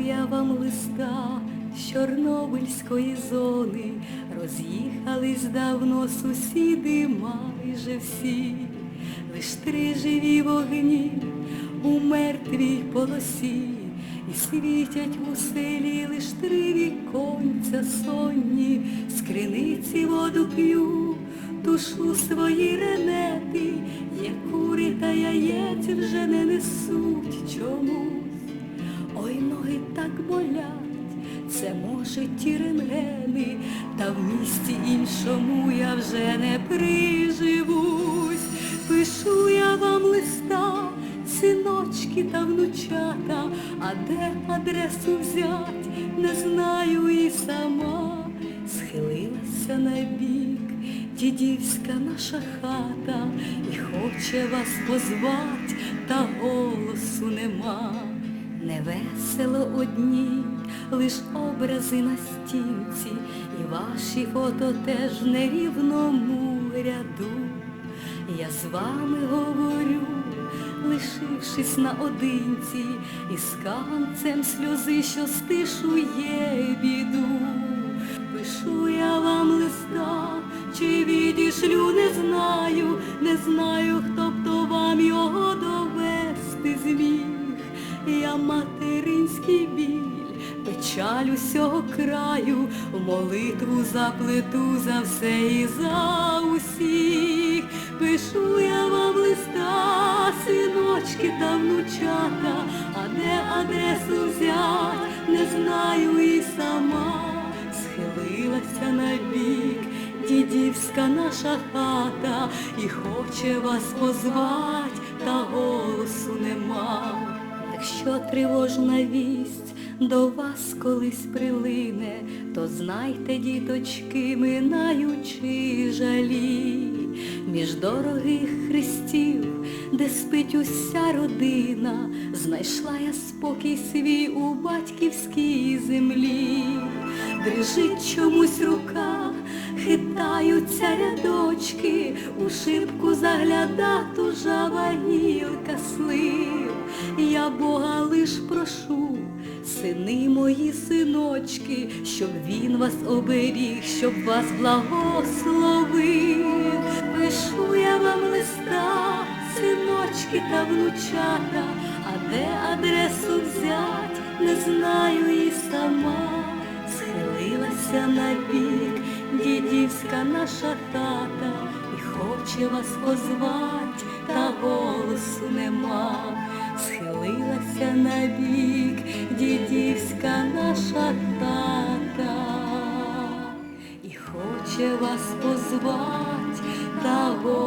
я вам листа з Чорнобильської зони, роз'їхались давно сусіди майже всі, лиш три живі вогні у мертвій полосі, і світять у селі лиш три віконця сонні, з криниці воду п'ю, тушу свої ренети, є кури та яєць вже не несуть чомусь. Ой, ноги так болять, це може ті рентгени, та в місті іншому я вже не приживусь. Пишу я вам листа, синочки та внучата, а де адресу взять, не знаю і сама. Схилилася на бік дідівська наша хата, і хоче вас позвать, та голосу нема. Невесело одні, лиш образи на стінці, і ваші фото теж в нерівному ряду. Я з вами говорю, лишившись наодинці, і з сльози, що стишує біду. Пишу я вам листа, чи відішлю, не знаю, не знаю, хто б то вам його довести зміг. Я материнський біль, печаль усього краю, молитву заплету за все і за усіх. Пишу я вам листа, синочки та внучата, а де адресу взять, не знаю і сама. Схилилася на бік дідівська наша хата, і хоче вас позвать, та голосу нема. Якщо тривожна вість до вас колись прилине, то знайте, діточки, минаючи жалі, між дорогих хрестів, де спить уся родина, знайшла я спокій свій у батьківській землі, дрижить чомусь рука, хитаються рядочки, у шибку загляда тужава гілка слив. Бога лиш прошу, сини мої синочки, щоб він вас оберіг, щоб вас благословив. Пишу я вам листа, синочки та внучата, а де адресу взять, не знаю і сама. Схилилася на бік дідівська наша тата, і хоче вас позвать, та голосу нема. Схилилася на бік дідівська наша тата, і хоче вас позвать, нема.